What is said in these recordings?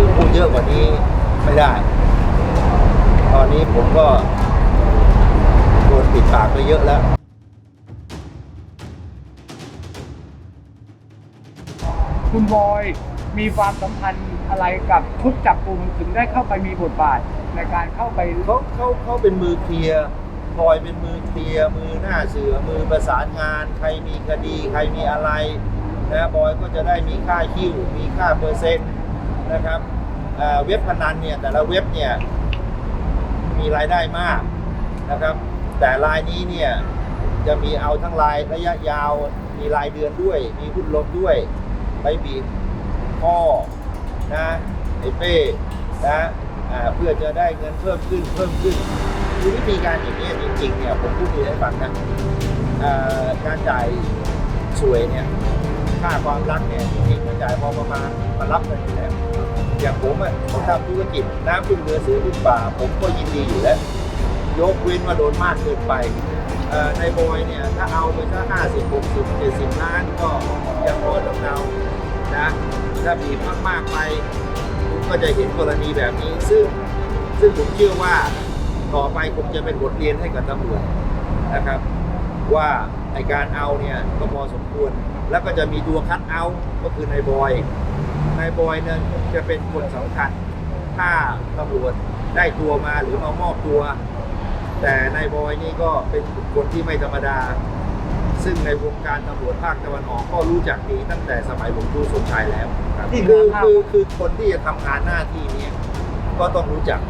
คือพูดเยอะกว่านี้ไม่ได้ ตอนนี้ผมก็โดนปิดปากไปเยอะแล้ว คุณบอยมีความสัมพันธ์อะไรกับชุดจับกลุ่มถึงได้เข้าไปมีบทบาทในการเข้าไปเขาเขาเขาเป็นมือเคลียร์พลอยเป็นมือเคลียร์มือหน้าเสือมือประสานงาน ใครมีคดี ใครมีอะไรนะบอยก็จะได้มีค่าคิวมีค่าเปอร์เซ็นต์ นะครับเเว็บพนันเนี่ยแต่ละเว็บเนี่ยมีรายได้มากนะครับ แต่รายนี้เนี่ยจะมีเอาทั้งรายระยะยาว มีรายเดือนด้วย มีหุ้นลมด้วยไปบีบพ่อนะไอเป้นะเพื่อจะได้เงินเพิ่มขึ้นเพิ่มขึ้นคือวิธีการอย่างนี้จริงๆเนี่ยผมพูดให้ฟังนะการจ่ายสวยเนี่ย ค่าความรักเนี่ยจริงๆมันจ่ายพอประมาณมารับกันอยู่แล้วอย่างผมอะผมทำธุรกิจน้ำพึ่งเรือเสือพึ่งป่า ผมก็ยินดีอยู่แล้ว ยกเว้นว่าโดนมากเกินไปในบอยเนี่ยถ้าเอาไปสักห้าสิบหกสิบเจ็ดสิบล้านก็ยังพอดำเนานะถ้าบีบมากๆไปคุณก็จะเห็นกรณีแบบนี้ ซึ่งซึ่งผมเชื่อว่าต่อไปคงจะเป็นบทเรียนให้กับตำรวจนะครับ ว่าไอการเอาเนี่ยก็พอสมควร แล้วก็จะมีตัวคัดเอาท์ก็คือนายบอยนายบอยเนี่ยจะเป็นคนสำคัญ ถ้าตำรวจได้ตัวมาหรือมามอบตัว แต่นายบอยนี่ก็เป็นบุคคลที่ไม่ธรรมดา ซึ่งในวงการตำรวจภาคตะวันออกก็รู้จักดีตั้งแต่สมัยหลวงปู่สมชายแล้วครับคือคือคือคนที่จะทำงานหน้าที่นี้ก็ต้องรู้จัก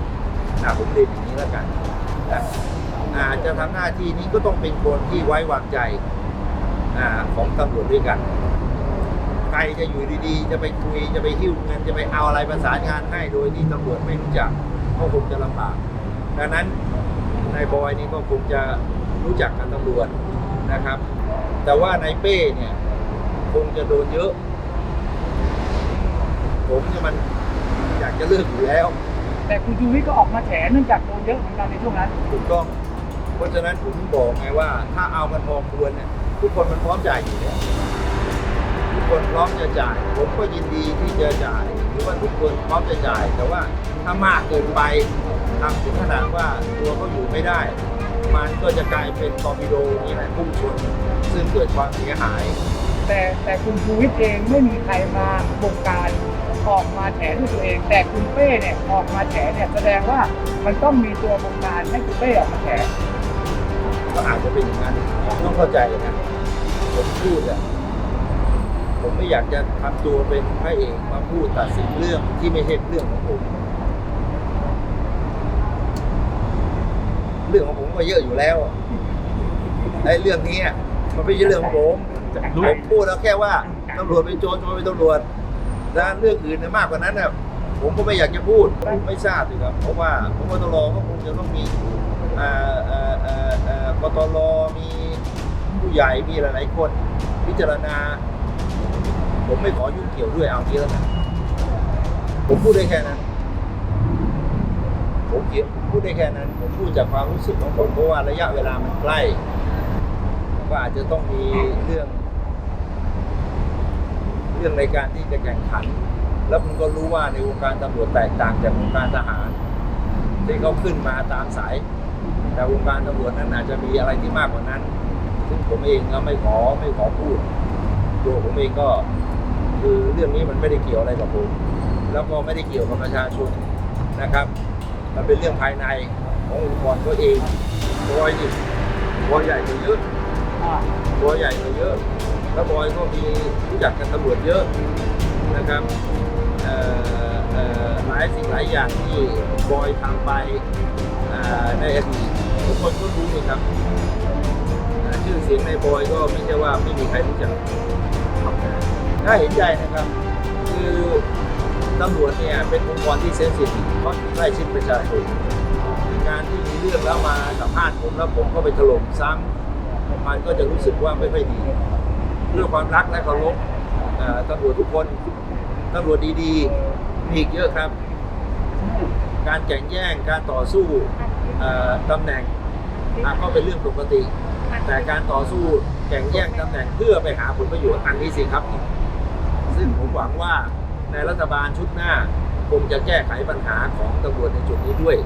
นะผมเรียนอย่างนี้แล้วกันนะ อาจะทำหน้าที่นี้ก็ต้องเป็นคนที่ไว้วางใจอาของตำรวจด้วยกัน ใครจะอยู่ดีๆ จะไปคุยจะไปหิ้วเงินจะไปเอาอะไรประสานงานให้โดยที่ตำรวจไม่รู้จักก็คงจะลำบากดังนั้นนายบอยนี่ก็คงจะรู้จักกับตำรวจนะครับ แต่ว่านายเป้เนี่ยคงจะโดนเยอะ ผมเนี่ยมันอยากจะเลิกอยู่แล้ว แต่คุณชูวิทย์ก็ออกมาแฉเนื่องจากโดนเยอะเหมือนกันในช่วงนั้นถูกต้อง เพราะฉะนั้นผมบอกไงว่า ถ้าเอากันพอควรเนี่ยทุกคนมันพร้อมจ่ายอยู่แล้วทุกคนพร้อมจะจ่าย ผมก็ยินดีที่จะจ่ายหรือว่าทุกคนพร้อมจะจ่าย แต่ว่าถ้ามากเกินไปทำถึงขนาดว่าตัวเขาอยู่ไม่ได้ มันก็จะกลายเป็นตอร์ปิโดนี่แหละพุ่งชนซึ่งเกิดความเสียหาย แต่แต่คุณชูวิทย์เองไม่มีใครมาบงการออกมาแฉด้วยตัวเอง แต่คุณเป้เนี่ยออกมาแฉเนี่ยแสดงว่ามันต้องมีตัวบงการให้คุณเป้ออกมาแฉ ก็อาจจะเป็นอย่างนั้นต้องเข้าใจนะผมพูดอะผมไม่อยากจะทำตัวเป็นพระเอกมาพูดตัดสินเรื่องที่ไม่ใช่เรื่องของผม เรื่องของผมก็เยอะอยู่แล้วไอ้เรื่องนี้มันไม่ใช่เรื่องของผมผมพูดแล้วแค่ว่าตำรวจเป็นโจรโจรเป็นตำรวจนะเรื่องอื่นเนี่ยมากกว่านั้นน่ะผมก็ไม่อยากจะพูดไม่ทราบเลยครับ เพราะว่าพบตรก็คงจะต้องมี เอ่อเอ่อเอ่อกตรมีผู้ใหญ่มีหลายๆคนพิจารณา ผมไม่ขอยุ่งเกี่ยวด้วยเอางี้แล้วกันผมพูดได้แค่นั้น ผมเขียนพูดได้แค่นั้น ผมพูดจากความรู้สึกของผมเพราะว่าระยะเวลามันใกล้ ก็อาจจะต้องมีเรื่อง เรื่องในการที่จะแข่งขัน แล้วผมก็รู้ว่าในวงการตำรวจแตกต่างจากวงการทหารที่เขาขึ้นมาตามสาย แต่วงการตำรวจนั้นอาจจะมีอะไรที่มากกว่านั้น ซึ่งผมเองก็ไม่ขอไม่ขอพูด ตัวผมเองก็คือเรื่องนี้มันไม่ได้เกี่ยวอะไรกับผม แล้วก็ไม่ได้เกี่ยวกับประชาชนนะครับ มันเป็นเรื่องภายในขององค์กรเขาเองบอยนี่บอยใหญ่กว่าเยอะบอยใหญ่กว่าเยอะ แล้วบอยก็มีรู้จักกันตำรวจเยอะนะครับหลายสิ่งหลายอย่างที่บอยทำไปในอดีต ทุกคนก็รู้นี่ครับชื่อเสียงในบอยก็ไม่ใช่ว่าไม่มีใครรู้จักถ้าเห็นใจนะครับ คือตำรวจเนี่ยเป็นองค์กรที่เซนซิทีฟเพราะใกล้ชิดประชาชนการที่มีเรื่องแล้วมาสัมภาษณ์ผมแล้วผมก็ไปถล่มซ้ำมันก็จะรู้สึกว่าไม่ค่อยดีเรื่องความรักและเคารพอ่าตำรวจทุกคนตำรวจดีๆมีอีกเยอะครับ การแข่งแย่งการต่อสู้ ตำแหน่งอะก็เป็นเรื่องปกติ แต่การต่อสู้แข่งแย่งตำแหน่งเพื่อไปหาผลประโยชน์อันนี้สิครับ ซึ่งผมหวังว่าในรัฐบาลชุดหน้าคงจะแก้ไขปัญหาของตำรวจในจุดนี้ด้วย